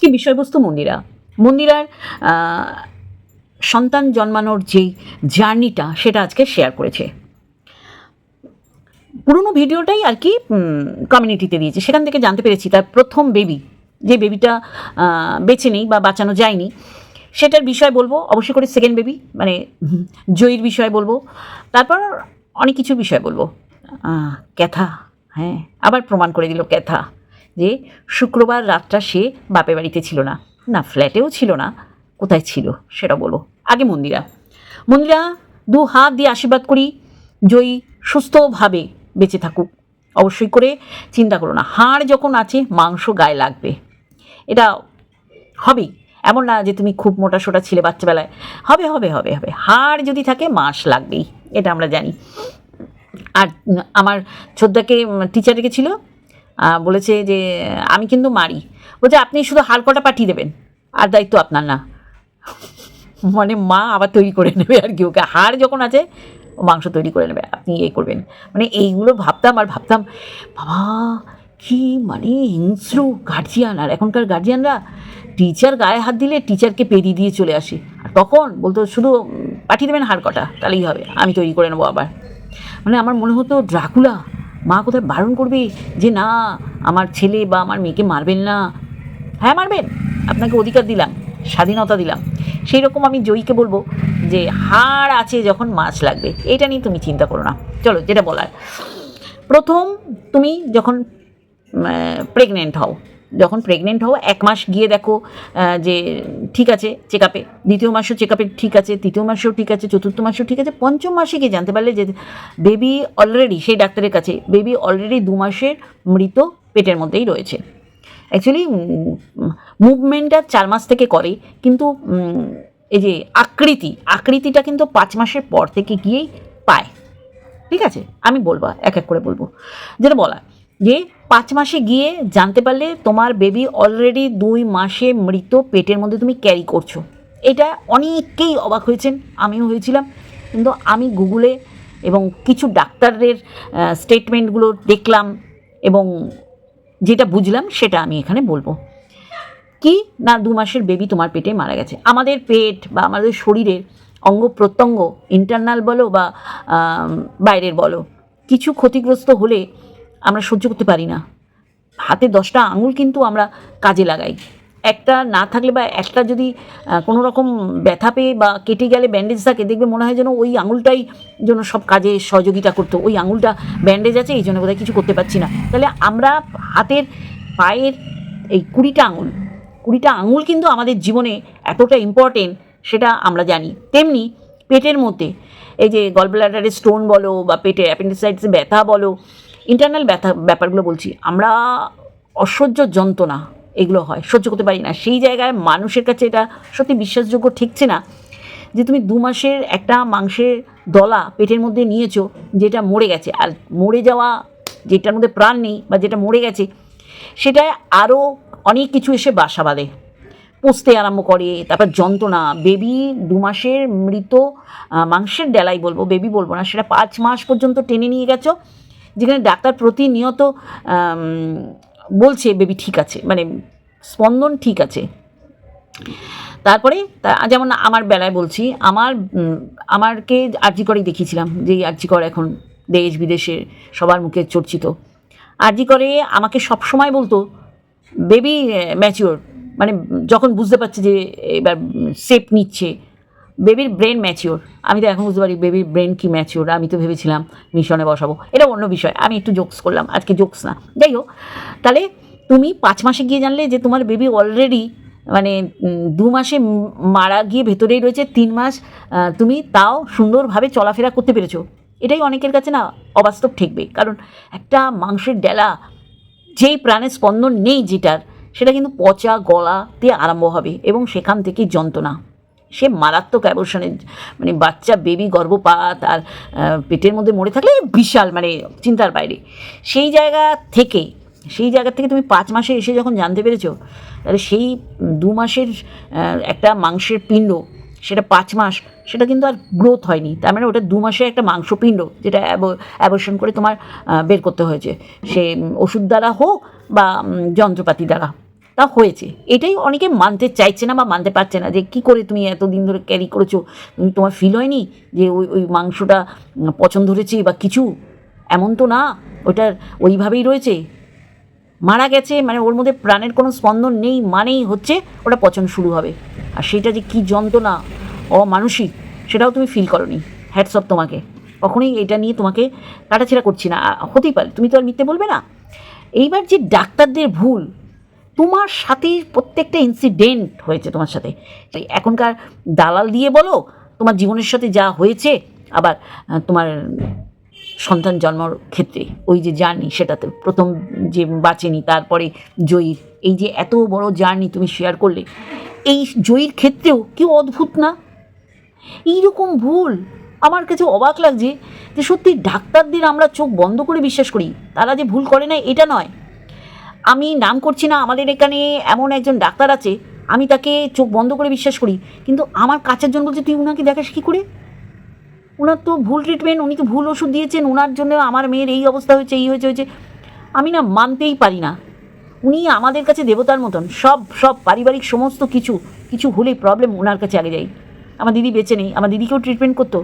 আজকে বিষয়বস্তু মন্দিরা। মন্দিরার সন্তান জন্মানোর যে জার্নিটা, সেটা আজকে শেয়ার করেছে। পুরোনো ভিডিওটাই আর কি কমিউনিটিতে দিয়েছে। সেখান থেকে জানতে পেরেছি, তার প্রথম বেবি যে বেবিটা বেছে নেই বা বাঁচানো যায়নি, সেটার বিষয় বলব। অবশ্যই করে সেকেন্ড বেবি মানে জয়ীর বিষয় বলব। তারপর অনেক কিছু বিষয় বলব। ক্যাথা হ্যাঁ আবার প্রমাণ করে দিল ক্যাথা। যে শুক্রবার রাতটা সে বাপের বাড়িতে ছিল না। না ফ্ল্যাটেও ছিল না। কোথায় ছিল সেটা বলো। আগে মন্দিরা। মন্দিরা দু হাত দিয়ে আশীর্বাদ করি, জয়ী সুস্থভাবে বেঁচে থাকুক। অবশ্যই করে চিন্তা করো না। হাড় যখন আছে, মাংস গায়ে লাগবে। এটা হবেই। এমন না যে তুমি খুব মোটা সোটা ছিলে বাচ্চাবেলায়। হবে হবে হবে হবে। হাড় যদি থাকে, মাস লাগবেই। এটা আমরা জানি। আর আমার ছোদ্দাকে টিচার রেখেছিল বলেছে যে, আমি কিন্তু মারি। বলছে, আপনি শুধু হাড় কটা পাঠিয়ে দেবেন। আর দায়িত্ব আপনার না। মানে মা আবার তৈরি করে নেবে আর কি, ওকে হাড় যখন আছে মাংস তৈরি করে নেবে, আপনি এই করবেন। মানে এইগুলো ভাবতাম আর ভাবতাম, বাবা, কি মানে হিংস্র গার্জিয়ান আর এখনকার গার্জিয়ানরা টিচার গায়ে হাত দিলে টিচারকে পেরিয়ে দিয়ে চলে আসে। আর তখন বলতো, শুধু পাঠিয়ে দেবেন হাড় কটা, তাহলেই হবে। আমি তৈরি করে নেব আবার। মানে আমার মনে হতো, ড্রাকুলা মা কোথায় বারণ করবে যে না, আমার ছেলে বা আমার মেয়েকে মারবেন না। হ্যাঁ মারবেন। আপনাকে অধিকার দিলাম, স্বাধীনতা দিলাম। সেই রকম আমি জয়ীকে বলব যে হাড় আছে যখন মাছ লাগবে। এটা নিয়ে তুমি চিন্তা করো না। চলো, যেটা বলার। প্রথম তুমি যখন প্রেগনেন্ট হও যখন প্রেগনেন্ট হও, এক মাস গিয়ে দেখো যে ঠিক আছে চেক আপে দ্বিতীয় মাসেও চেক আপে ঠিক আছে, তৃতীয় মাসেও ঠিক আছে, চতুর্থ মাসেও ঠিক আছে, পঞ্চম মাসে গিয়ে জানতে পারলে যে বেবি অলরেডি সেই ডাক্তারের কাছে বেবি অলরেডি দু মাসের মৃত পেটের মধ্যেই রয়েছে। অ্যাকচুয়ালি মুভমেন্টটা চার মাস থেকে করে কিন্তু এই যে আকৃতি, আকৃতিটা কিন্তু পাঁচ মাসের পর থেকে গিয়েই পায়। ঠিক আছে? আমি বলব, এক এক করে বলব। যেটা বলা যে পাঁচ মাসে গিয়ে জানতে পারলে তোমার বেবি অলরেডি দুই মাসে মৃত পেটের মধ্যে তুমি ক্যারি করছ। এটা অনেকেই অবাক হয়েছেন, আমিও হয়েছিলাম। কিন্তু আমি গুগলে এবং কিছু ডাক্তারদের স্টেটমেন্টগুলো দেখলাম এবং যেটা বুঝলাম সেটা আমি এখানে বলব। কি না দু মাসের বেবি তোমার পেটে মারা গেছে? আমাদের পেট বা আমাদের শরীরের অঙ্গ প্রত্যঙ্গ ইন্টারনাল বলো বা বাইরের বলো, কিছু ক্ষতিগ্রস্ত হলে আমরা সহ্য করতে পারি না। হাতে দশটা আঙুল কিন্তু আমরা কাজে লাগাই। একটা না থাকলে বা একটা যদি কোনো রকম ব্যথা পেয়ে বা কেটে গেলে ব্যান্ডেজ থাকে, দেখবে মনে হয় যেন ওই আঙুলটাই যেন সব কাজে সহযোগিতা করতো। ওই আঙুলটা ব্যান্ডেজ আছে, এই জন্য বোধহয় কিছু করতে পারছি না। তাহলে আমরা হাতের, পায়ের এই কুড়িটা আঙুল কুড়িটা আঙুল কিন্তু আমাদের জীবনে এতটা ইম্পর্টেন্ট সেটা আমরা জানি। তেমনি পেটের মধ্যে, এই যে গলব্লাডারের স্টোন বলো বা পেটে অ্যাপেন্ডিসাইটিসে ব্যথা বলো ইন্টারনাল ব্যথা, ব্যাপারগুলো বলছি, আমরা অসহ্য যন্ত্রণা এগুলো হয়, সহ্য করতে পারি না। সেই জায়গায় মানুষের কাছে এটা সত্যি বিশ্বাসযোগ্য ঠেকছে না যে তুমি দু মাসের একটা মাংসের দলা পেটের মধ্যে নিয়েছো যেটা মরে গেছে। আর মরে যাওয়া যেটার মধ্যে প্রাণ নেই বা যেটা মরে গেছে, সেটায় আরও অনেক কিছু এসে বাসা বাঁধে। পুষতে আরম্ভ করে, তারপর যন্ত্রণা। বেবি দু মাসের মৃত মাংসের ডেলাই বলব, বেবি বলব না, সেটা পাঁচ মাস পর্যন্ত টেনে নিয়ে গেছো। যেখানে ডাক্তার প্রতিনিয়ত বলছে বেবি ঠিক আছে। মানে স্পন্দন ঠিক আছে। তারপরে যেমন আমার বেলায় বলছি, আমার আমারকে আর্জি করেই দেখিয়েছিলাম যে আর্জি কর এখন দেশ বিদেশে সবার মুখে চর্চিত। আর্জি করে আমাকে সবসময় বলতো বেবি ম্যাচিওর মানে যখন বুঝতে পারছে যে এবার সেপ নিচ্ছে। বেবির ব্রেন ম্যাচিওর আমি তো এখন বুঝতে পারি বেবির ব্রেন কি ম্যাচিওর আমি তো ভেবেছিলাম মিশনে বসাবো। এটা অন্য বিষয়, আমি একটু জোকস করলাম, আজকে জোকস না। যাই হোক, তাহলে তুমি পাঁচ মাসে গিয়ে জানলে যে তোমার বেবি অলরেডি মানে দু মাসে মারা গিয়ে ভেতরেই রয়েছে, তিন মাস তুমি তাও সুন্দরভাবে চলাফেরা করতে পেরেছ। এটাই অনেকের কাছে না অবাস্তব ঠেকবে। কারণ একটা মাংসের ডেলা, যেই প্রাণের স্পন্দন নেই যেটার, সেটা কিন্তু পচা গলাতে আরম্ভ হবে এবং সেখান থেকেই যন্ত্রণা। সে মারাত্মক অ্যাবর্শনের মানে বাচ্চা বেবি গর্ভপাত আর পেটের মধ্যে মরে থাকলে বিশাল মানে চিন্তার বাইরে। সেই জায়গা থেকে, সেই জায়গা থেকে তুমি পাঁচ মাসে এসে যখন জানতে পেরেছ, তাহলে সেই দু মাসের একটা মাংসের পিণ্ড, সেটা পাঁচ মাস, সেটা কিন্তু আর গ্রোথ হয়নি। তার মানে ওটা দু মাসে একটা মাংসপিণ্ড, যেটা অ্যাবর্শন করে তোমার বের করতে হয়েছে। সে ওষুধ দ্বারা হোক বা যন্ত্রপাতি দ্বারা। তা হয়েছে। এটাই অনেকে মানতে চাইছে না বা মানতে পারছে না যে, কি করে তুমি এতদিন ধরে ক্যারি করেছ? তুমি তোমার ফিল হয়নি যে, ওই ওই মাংসটা পছন্দ ধরেছে বা কিছু? এমন তো না। ওটার ওইভাবেই রয়েছে। মারা গেছে মানে ওর মধ্যে প্রাণের কোনো স্পন্দন নেই, মানেই হচ্ছে ওটা পচন শুরু হবে। আর সেটা যে কী যন্ত্রণা অমানসিক, সেটাও তুমি ফিল করনি। হ্যাটস অফ তোমাকে। কখনোই এটা নিয়ে তোমাকে কাটাছেড়া করছি না। হতেই পারে। তুমি তো আর মিথ্যে বলবে না। এইবার যে ডাক্তারদের ভুল তোমার সাথেই প্রত্যেকটা ইনসিডেন্ট হয়েছে তোমার সাথে। এখনকার দালাল দিয়ে বলো, তোমার জীবনের সাথে যা হয়েছে, আবার তোমার সন্তান জন্মর ক্ষেত্রে ওই যে জার্নি সেটাতে প্রথম যে বাঁচেনি, তারপরে জয়ীর, এই যে এত বড় জার্নি তুমি শেয়ার করলে, এই জয়ীর ক্ষেত্রেও কি অদ্ভুত না? এইরকম ভুল। আমার কাছে অবাক লাগছে যে সত্যি ডাক্তারদের আমরা চোখ বন্ধ করে বিশ্বাস করি, তারা যে ভুল করে না এটা নয়। আমি নাম করছি না, আমাদের এখানে এমন একজন ডাক্তার আছে, আমি তাকে চোখ বন্ধ করে বিশ্বাস করি, কিন্তু আমার কাছের জন বলছে, তুই উনাকে দেখাস কী করে? ওনার তো ভুল ট্রিটমেন্ট উনি তো ভুল ওষুধ দিয়েছেন ওনার জন্য আমার মেয়ের এই অবস্থা হয়েছে, এই হয়েছে হয়েছে। আমি না মানতেই পারি না। উনি আমাদের কাছে দেবতার মতন, সব সব পারিবারিক সমস্ত কিছু কিছু হলেই প্রবলেম ওনার কাছে আগে যাই আমার দিদি বেঁচে নেই, আমার দিদিকেও ট্রিটমেন্ট করতো।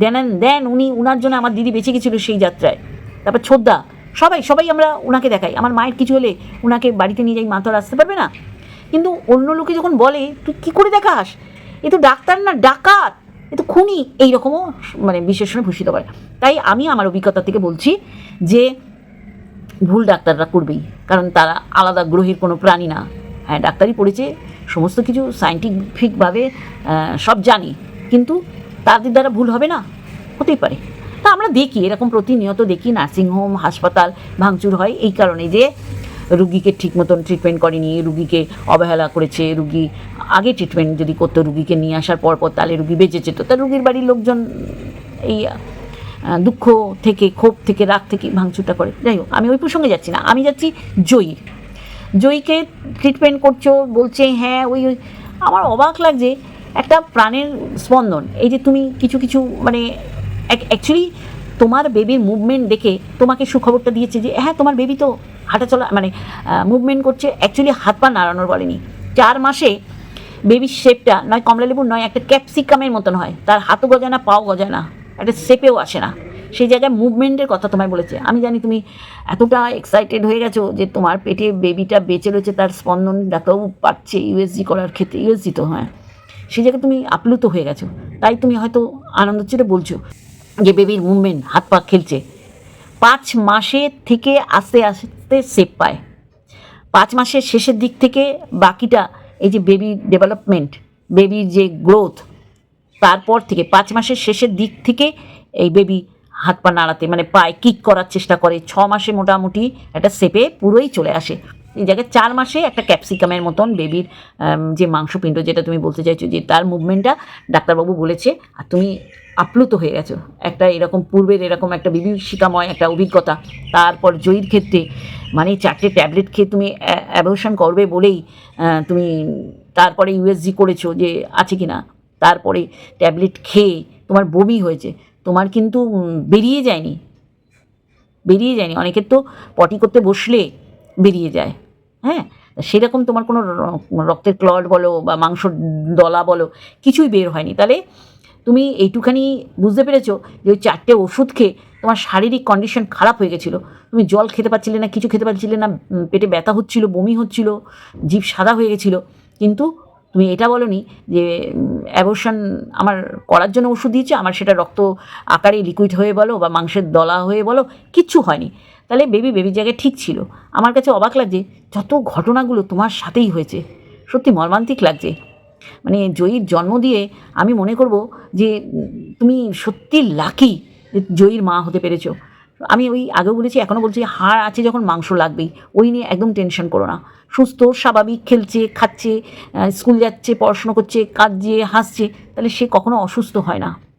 দেন অ্যান্ড দেন উনি ওনার জন্য আমার দিদি বেঁচে গেছিল সেই যাত্রায়। তারপর ছোদ্দা সবাই সবাই আমরা ওনাকে দেখাই। আমার মায়ের কিছু হলে ওনাকে বাড়িতে নিয়ে যাই, মা তো আর আসতে পারবে না। কিন্তু অন্য লোকে যখন বলে, তুই কী করে দেখাস? এ তো ডাক্তার না, ডাকাত। এ তো খুনি। এইরকমও মানে বিশেষণে ভূষিত করে তাই আমি আমার অভিজ্ঞতা থেকে বলছি যে, ভুল ডাক্তাররা করবেই। কারণ তারা আলাদা গ্রহের কোনো প্রাণী না। হ্যাঁ ডাক্তারই পড়েছে, সমস্ত কিছু সায়েন্টিফিকভাবে সব জানি। কিন্তু তাদের দ্বারা ভুল হবে না? হতেই পারে। তা আমরা দেখি, এরকম প্রতিনিয়ত দেখি নার্সিংহোম হাসপাতাল ভাঙচুর হয় এই কারণে যে রুগীকে ঠিক মতন ট্রিটমেন্ট করেনি, রুগীকে অবহেলা করেছে, রুগী আগে ট্রিটমেন্ট যদি করতো, রুগীকে নিয়ে আসার পর পর তাহলে রুগী বেঁচে যেত। তা রুগীর বাড়ির লোকজন এই দুঃখ থেকে, ক্ষোভ থেকে, রাগ থেকে ভাঙচুরটা করে। যাই হোক, আমি ওই প্রসঙ্গে যাচ্ছি না। আমি যাচ্ছি জয়ী। জয়ীকে ট্রিটমেন্ট করছ, বলছে হ্যাঁ ওই ওই। আমার অবাক লাগছে, একটা প্রাণের স্পন্দন। এই যে তুমি কিছু কিছু মানে অ্যাকচুয়ালি তোমার বেবির মুভমেন্ট দেখে তোমাকে সুখবরটা দিয়েছে যে হ্যাঁ তোমার বেবি তো হাঁটা চলা মানে মুভমেন্ট করছে অ্যাকচুয়ালি হাত পা নাড়ানোর বলেনি। চার মাসে বেবির শেপটা নয় কমলা কমলালেবুর নয়, একটা ক্যাপসিকামের মতন হয়। তার হাতও গজায় না, পাও গজায় না, একটা শেপেও আসে না। সেই জায়গায় মুভমেন্টের কথা তোমায় বলেছে। আমি জানি তুমি এতটা এক্সাইটেড হয়ে গেছো যে তোমার পেটে বেবিটা বেঁচে রয়েছে, তার স্পন্দন ডাক্তারবাবু পাচ্ছে ইউএসজি করার ক্ষেত্রে ইউএসজি তো হ্যাঁ। সেই জায়গায় তুমি আপ্লুত হয়ে গেছো। তাই তুমি হয়তো আনন্দ চেটে বলছো। যে বেবির মুভমেন্ট হাত পা খেলছে, পাঁচ মাসের থেকে আস্তে আস্তে সেপ পায়। পাঁচ মাসের শেষের দিক থেকে বাকিটা এই যে বেবি ডেভেলপমেন্ট বেবির যে গ্রোথ তারপর থেকে পাঁচ মাসের শেষের দিক থেকে এই বেবি হাত পা নাড়াতে মানে পায়ে কিক করার চেষ্টা করে, ছ মাসে মোটামুটি একটা সেপে পুরোই চলে আসে। জায়গায় চার মাসে একটা ক্যাপসিকামের মতন বেবির যে মাংসপিণ্ড যেটা তুমি বলতে চাইছো, যে তার মুভমেন্টটা ডাক্তারবাবু বলেছে, আর তুমি আপ্লুত হয়ে গেছো। একটা এরকম পূর্বের এরকম একটা বিভীষিকাময় একটা অভিজ্ঞতা। তারপর জয়ীর ক্ষেত্রে মানে চারটে ট্যাবলেট খেয়ে তুমি অ্যাবর্শন করবে বলেই তুমি তারপরে ইউএসজি করেছ যে আছে কি না তারপরে ট্যাবলেট খেয়ে তোমার বমি হয়েছে। তোমার কিন্তু বেরিয়ে যায়নি। বেরিয়ে যায়নি। অনেকের তো পটি করতে বসলে বেরিয়ে যায়। হ্যাঁ? সেরকম তোমার কোনো রক্তের ক্লট বলো বা মাংস দলা বলো, কিছুই বের হয়নি। তাহলে তুমি এইটুখানি বুঝতে পেরেছ যে ওই চারটে ওষুধ খেয়ে তোমার শারীরিক কন্ডিশন খারাপ হয়ে গেছিল। তুমি জল খেতে পারছিলে না, কিছু খেতে পারছিলে না পেটে ব্যথা হচ্ছিল, বমি হচ্ছিল, জিভ সাদা হয়ে গেছিল। কিন্তু তুমি এটা বলনি যে অ্যাবর্শন আমার করার জন্য ওষুধ দিয়েছে, আমার সেটা রক্ত আকারে লিকুইড হয়ে বলো বা মাংসের দলা হয়ে বলো, কিচ্ছু হয়নি। তাহলে বেবি বেবির জায়গায় ঠিক ছিল। আমার কাছে অবাক লাগছে যত ঘটনাগুলো তোমার সাথেই হয়েছে। সত্যি মর্মান্তিক লাগছে। মানে জয়ীর জন্ম দিয়ে আমি মনে করব যে তুমি সত্যি লাকি যে জয়ীর মা হতে পেরেছ। আমি ওই আগেও বলেছি এখনও বলছি, হাড় আছে যখন মাংস লাগবেই। ওই নিয়ে একদম টেনশন করো না। সুস্থ, স্বাভাবিক, খেলছে, খাচ্ছে স্কুল যাচ্ছে, পড়াশুনো করছে, কাঁদছে, হাসছে, তাহলে সে কখনো অসুস্থ হয় না।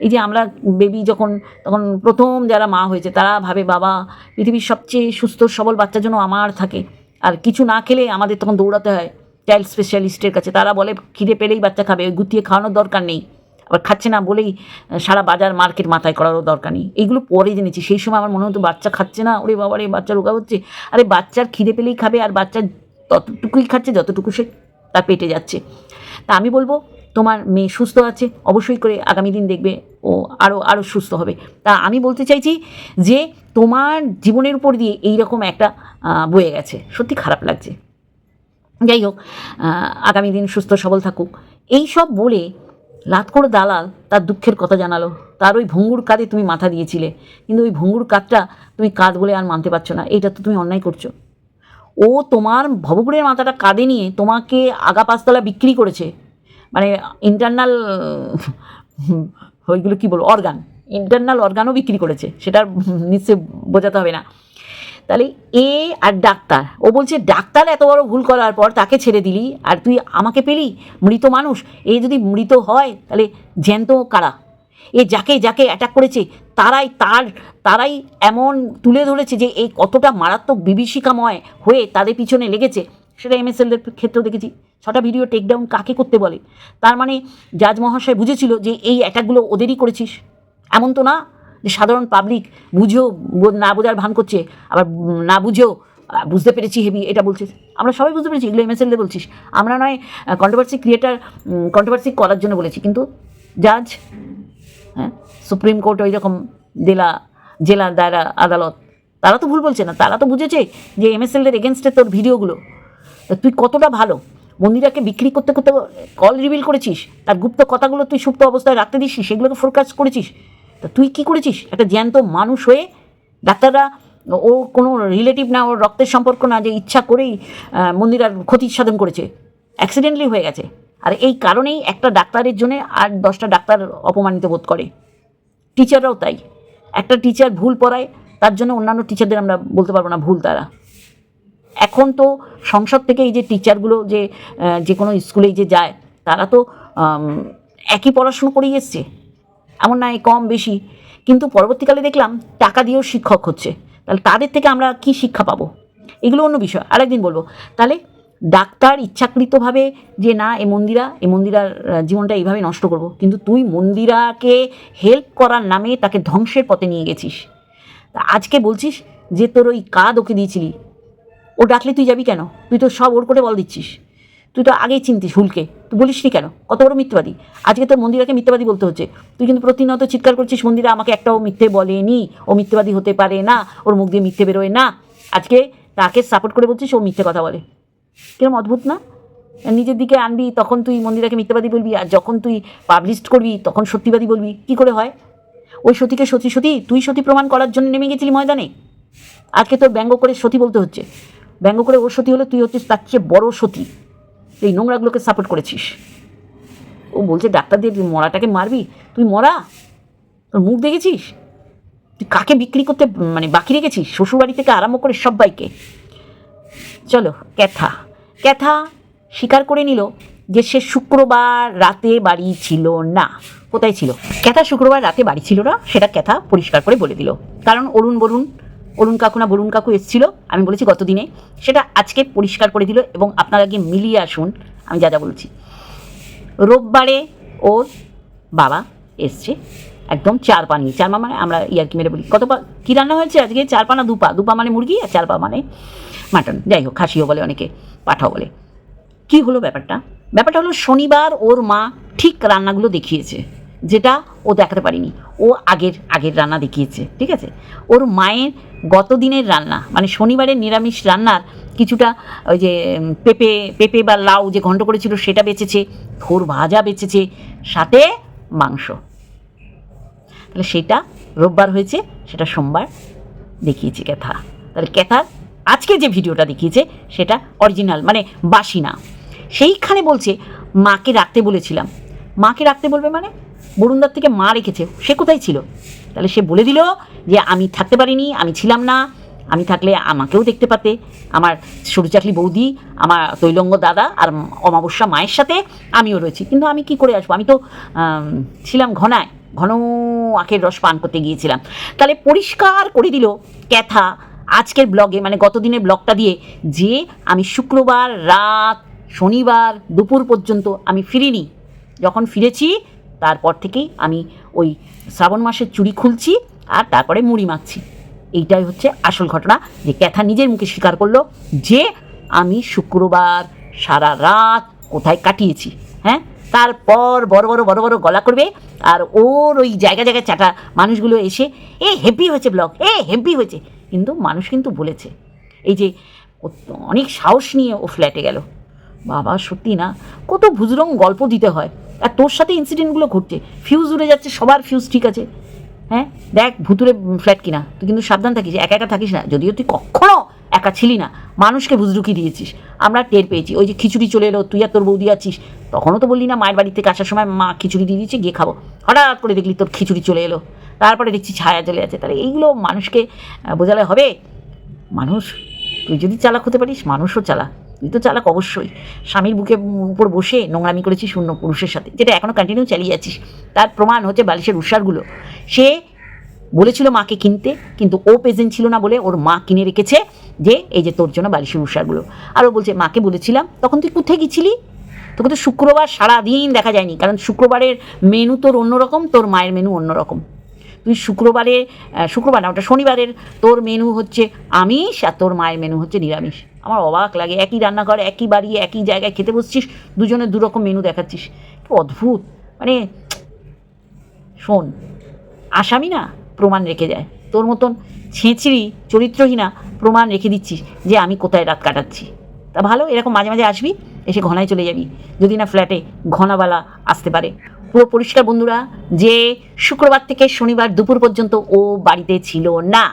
এই যে আমরা বেবি যখন, তখন প্রথম যারা মা হয়েছে, তারা ভাবে, বাবা, পৃথিবীর সবচেয়ে সুস্থ, সবল বাচ্চার জন্য আমার থাকে। আর কিছু না খেলে আমাদের তখন দৌড়াতে হয় চাইল্ড স্পেশালিস্টের কাছে। তারা বলে, খিদে পেলেই বাচ্চা খাবে গুতিয়ে খাওয়ানোর দরকার নেই। আবার খাচ্ছে না বলেই সারা বাজার মার্কেট মাথায় করারও দরকার নেই। এইগুলো পরে জেনেছি। সেই সময় আমার মনে হতো, বাচ্চা খাচ্ছে না। ওরে বাবা রে বাচ্চা রোগা হচ্ছে। আরে, বাচ্চার খিদে পেলেই খাবে, আর বাচ্চা ততটুকুই খাচ্ছে, যতটুকু সে তার পেটে যাচ্ছে। তা আমি বলব তোমার মেয়ে সুস্থ আছে, অবশ্যই করে আগামী দিন দেখবে ও আরও আরও সুস্থ হবে। তা আমি বলতে চাইছি যে তোমার জীবনের উপর দিয়ে এই রকম একটা বয়ে গেছে। সত্যি খারাপ লাগছে। যাই হোক আগামী দিন সুস্থ সবল থাকুক। এই সব বলে লাত করে দালাল তার দুঃখের কথা জানালো। তার ওই ভঙ্গুর কাঁধে তুমি মাথা দিয়েছিলে। কিন্তু ওই ভঙ্গুর কাঁধটা তুমি কাঁধ বলে আর মানতে পারছ না। এটা তো তুমি অন্যায় করছ। ও তোমার ভবগুড়ের মাথাটা কাঁধে নিয়ে তোমাকে আগা পাঁচতলা বিক্রি করেছে। মানে ইন্টারনাল ওইগুলো কী বলব অর্গান ইন্টারনাল অর্গানও বিক্রি করেছে। সেটা নিশ্চয় বোঝাতে হবে না। তাহলে এ আর ডাক্তার, ও বলছে, ডাক্তার এত বড় ভুল করার পর তাকে ছেড়ে দিলি, আর তুই আমাকে পেলি? মৃত মানুষ? এ যদি মৃত হয়, তাহলে জ্যান্ত কারা? এ যাকে যাকে অ্যাটাক করেছে, তারাই তার, তারাই এমন তুলে ধরেছে যে এই কতটা মারাত্মক বিভীষিকাময় হয়ে তাদের পিছনে লেগেছে। সেটা এমএসএলদের ক্ষেত্রেও দেখেছি। ছটা ভিডিও টেকডাউন কাকে করতে বলে? তার মানে জাজ মহাশয় বুঝেছিল যে এই অ্যাটাকগুলো ওদেরই করেছিস। এমন তো না যে সাধারণ পাবলিক বুঝেও না বোঝার ভান করছে, আবার না বুঝেও বুঝতে পেরেছি হেভি এটা বলছিস। আমরা সবাই বুঝতে পেরেছি, এগুলো এমএসএলদের বলছিস। আমরা নয় কন্ট্রোভার্সি ক্রিয়েটার কন্ট্রোভার্সি করার জন্য বলেছি। কিন্তু জাজ হ্যাঁ সুপ্রিম কোর্ট ওই রকম জেলা জেলা দায়রা আদালত, তারা তো ভুল বলছে না। তারা তো বুঝেছে যে এমএসএলদের এগেনস্টে তোর ভিডিওগুলো তা তুই কতটা ভালো? মন্দিরাকে বিক্রি করতে করতে কল রিভিল করেছিস, তার গুপ্ত কথাগুলো তুই সুপ্ত অবস্থায় রাখতে দিস, সেগুলোকে ফোরকাস্ট করেছিস। তা তুই কি করেছিস? একটা জ্যান্ত মানুষ হয়ে ডাক্তাররা ও কোনো রিলেটিভ না, ওর রক্তের সম্পর্ক না, যে ইচ্ছা করেই মন্দিরার ক্ষতি সাধন করেছে। অ্যাক্সিডেন্টলি হয়ে গেছে। আর এই কারণেই একটা ডাক্তারের জন্য আর দশটা ডাক্তার অপমানিত বোধ করে। টিচাররাও তাই। একটা টিচার ভুল পড়ায়, তার জন্য অন্যান্য টিচারদের আমরা বলতে পারব না ভুল তারা। এখন তো সংসদ থেকে এই যে টিচারগুলো যে যে কোনো স্কুলেই যে যায়, তারা তো একই পড়াশুনো করেই এসছে। এমন নয় কম বেশি। কিন্তু পরবর্তীকালে দেখলাম টাকা দিয়েও শিক্ষক হচ্ছে। তাহলে তাদের থেকে আমরা কি শিক্ষা পাবো? এগুলো অন্য বিষয়। আরেকদিন বলব, তাহলে ডাক্তার ইচ্ছাকৃতভাবে যে না, এ মন্দিরা, এ মন্দিরার জীবনটা এইভাবে নষ্ট করব। কিন্তু তুই মন্দিরাকে হেল্প করার নামে তাকে ধ্বংসের পথে নিয়ে গেছিস। তা আজকে বলছিস যে তোর ওই কাদ ওকে দিয়েছিলি। ও ডাকলে তুই যাবি কেন? তুই তো সব ওর করে বল দিচ্ছিস। তুই তো আগেই চিনতিস হুলকে তুই বলিস নি কেন? কত বড় মিথ্যাবাদী। আজকে তোর মন্দিরাকে মিথ্যাবাদী বলতে হচ্ছে। তুই কিন্তু প্রতিনিয়ত চিৎকার করছিস, মন্দিরা আমাকে একটাও মিথ্যে বলেনি। ও মিথ্যেবাদী হতে পারে না। ওর মুখ দিয়ে মিথ্যে বেরোয় না। আজকে তাকে সাপোর্ট করে বলছিস, ও মিথ্যে কথা বলে। কিরম অদ্ভুত, না? নিজের দিকে আনবি, তখন তুই মন্দিরাকে মিথ্যাবাদী বলবি। আর যখন তুই পাবলিশ করবি, তখন সত্যিবাদী বলবি। কি করে হয়? ওই সতীকে সতী সতী, তুই সতী প্রমাণ করার জন্য নেমে গেছিলি ময়দানে? আজকে তোর ব্যঙ্গ করে সতী বলতে হচ্ছে। ব্যঙ্গ করে ওর সতী হলে তুই হচ্ছিস তার চেয়ে বড় সতী। এই নোংরাগুলোকে সাপোর্ট করেছিস। ও বলছে, ডাক্তার দিয়ে তুই মরাটাকে মারবি? তুই মরা? তোর মুখ দেখেছিস? তুই কাকে বিক্রি করতে মানে বাকি রেখেছিস? শ্বশুরবাড়ি থেকে আরম্ভ করে সবাইকে চলো, ক্যাথা। ক্যাথা স্বীকার করে নিল যে সে শুক্রবার রাতে বাড়ি ছিল না। কোথায় ছিল? ক্যাথা শুক্রবার রাতে বাড়ি ছিল না, সেটা ক্যাথা পরিষ্কার করে বলে দিল। কারণ অরুণ বরুণ অরুণ কাকু না বরুণ কাকু এসেছিল, আমি বলেছি গত দিনে সেটা আজকে পরিষ্কার করে দিল এবং আপনারা গিয়ে মিলিয়ে আসুন, আমি যা যা বলছি। রোববারে ওর বাবা এসছে, একদম চার পা নিয়ে। চার পা মানে আমরা ইয়ার কি মেরে বলি। কত পা? কী রান্না হয়েছে আজকে? চার পা না দুপা দুপা মানে মুরগি আর চার পা মানে মাটন। যাই হোক, খাসিও বলে, অনেকে পাঠাও বলে। কি হলো ব্যাপারটা? ব্যাপারটা হলো শনিবার ওর মা ঠিক রান্নাগুলো দেখিয়েছে। যেটা ও দেখাতে পারিনি। ও আগের আগের রান্না দেখিয়েছে, ঠিক আছে? ওর মায়ের গত দিনের রান্না মানে শনিবারের নিরামিষ রান্নার কিছুটা ওই যে পেঁপে পেঁপে বা লাউ যে ঘন্ট করেছিল সেটা বেঁচেছে, থোর ভাজা বেঁচেছে, সাথে মাংস। তাহলে সেটা রোববার হয়েছে, সেটা সোমবার দেখিয়েছে ক্যাথা। তাহলে ক্যাথার আজকে যে ভিডিওটা দেখিয়েছে, সেটা অরিজিনাল মানে বাসি না সেইখানে বলছে, মাকে রাখতে বলেছিলাম। মাকে রাখতে বলবে মানে? বরুণদার থেকে মা রেখেছে, সে কোথায় ছিল? তাহলে সে বলে দিল যে, আমি থাকতে পারিনি, আমি ছিলাম না। আমি থাকলে আমাকেও দেখতে পাতে আমার সরু চাকলি বৌদি, আমার তৈলঙ্গ দাদা আর অমাবস্যা মায়ের সাথে আমিও রয়েছি। কিন্তু আমি কি করে আসব? আমি তো ছিলাম ঘনায়, ঘন আখের রস পান করতে গিয়েছিলাম। তাহলে পরিষ্কার করে দিল ক্যাথা আজকের ব্লগে মানে গত দিনের ব্লগটা দিয়ে, যে আমি শুক্রবার রাত, শনিবার দুপুর পর্যন্ত আমি ফিরিনি। যখন ফিরেছি তারপর থেকেই আমি ওই শ্রাবণ মাসের চুড়ি খুলছি আর তারপরে মুড়ি মাখছি। এইটাই হচ্ছে আসল ঘটনা যে ক্যাথা নিজের মুখে স্বীকার করল যে আমি শুক্রবার সারা রাত কোথায় কাটিয়েছি হ্যাঁ? তারপর বড় বড় বড় বড় গলা করবে আর ওর ওই জায়গা জায়গায় চাটা মানুষগুলো এসে, এ হেভি হয়েছে ব্লগ এ হেভি হয়েছে। কিন্তু মানুষ কিন্তু বলেছে, এই যে অনেক সাহস নিয়ে ও ফ্ল্যাটে গেল। বাবা, সত্যি না? কত ভুজরং গল্প দিতে হয়। আর তোর সাথে ইনসিডেন্টগুলো ঘটছে। ফিউজ উড়ে যাচ্ছে, সবার ফিউজ ঠিক আছে। হ্যাঁ? দেখ ভুতুরে ফ্ল্যাট কিনা। তুই কিন্তু সাবধান থাকিস, একা একা থাকিস না। যদিও তুই কখনো একা ছিলি না, মানুষকে বুজরুকি দিয়েছিস। আমরা টের পেয়েছি, ওই যে খিচুড়ি চলে এলো, তুই আর তোর বৌদি আছিস। তখনও তো বললি না, মায়ের বাড়ি থেকে আসার সময় মা খিচুড়ি দিয়ে দিয়েছে, গিয়ে খাব। হঠাৎ করে দেখলি তোর খিচুড়ি চলে এলো। তারপরে দেখছি ছায়া চলে আছে। তাহলে এইগুলো মানুষকে বোঝালে হবে? মানুষ, তুই যদি চালাক হতে পারিস, মানুষও চালা তুই তো চালাক অবশ্যই। স্বামীর বুকে উপর বসে নোংরামি করেছিস শূন্য পুরুষের সাথে, যেটা এখনও কন্টিনিউ চালিয়ে যাচ্ছিস। তার প্রমাণ হচ্ছে বালিশের উৎসারগুলো সে বলেছিল মাকে কিনতে, কিন্তু ও প্রেজেন্ট ছিল না বলে ওর মা কিনে রেখেছে যে, এই যে তোর জন্য বালিশের উষারগুলো। আর ও বলছে, মাকে বলেছিলাম, তখন তুই কোথায় গেছিলি? তোকে তো শুক্রবার সারাদিন দেখা যায়নি, কারণ শুক্রবারের মেনু তোর অন্যরকম, তোর মায়ের মেনু অন্যরকম। তুই শুক্রবারে শুক্রবার না, ওটা শনিবারের তোর মেনু হচ্ছে আমিষ আর তোর মায়ের মেনু হচ্ছে নিরামিষ। আমার অবাক লাগে, একই রান্নাঘর, একই বাড়ি, একই জায়গায় খেতে বসছিস দুজনের দুরকম মেনু দেখাচ্ছিস। কি অদ্ভুত। মানে শোন, আসামি না প্রমাণ রেখে যায়। তোর মতন ছেঁচড়ি, চরিত্রহীনা প্রমাণ রেখে দিচ্ছিস যে আমি কোথায় রাত কাটাচ্ছি। তা ভালো, এরকম মাঝে মাঝে আসবি, এসে ঘনায় চলে যাবি, যদি না ফ্ল্যাটে ঘনাবালা আসতে পারে। পুরো পরিষ্কার বন্ধুরা, যে শুক্রবার থেকে শনিবার দুপুর পর্যন্ত ও বাড়িতে ছিল না।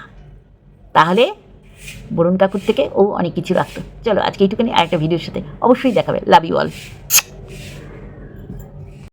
তাহলে বরুণ কাকুর থেকে ও অনেক কিছু রাখতো। চলো, আজকে এইটুকুনি। আরেকটা ভিডিওর সাথে অবশ্যই দেখাবে। Love you all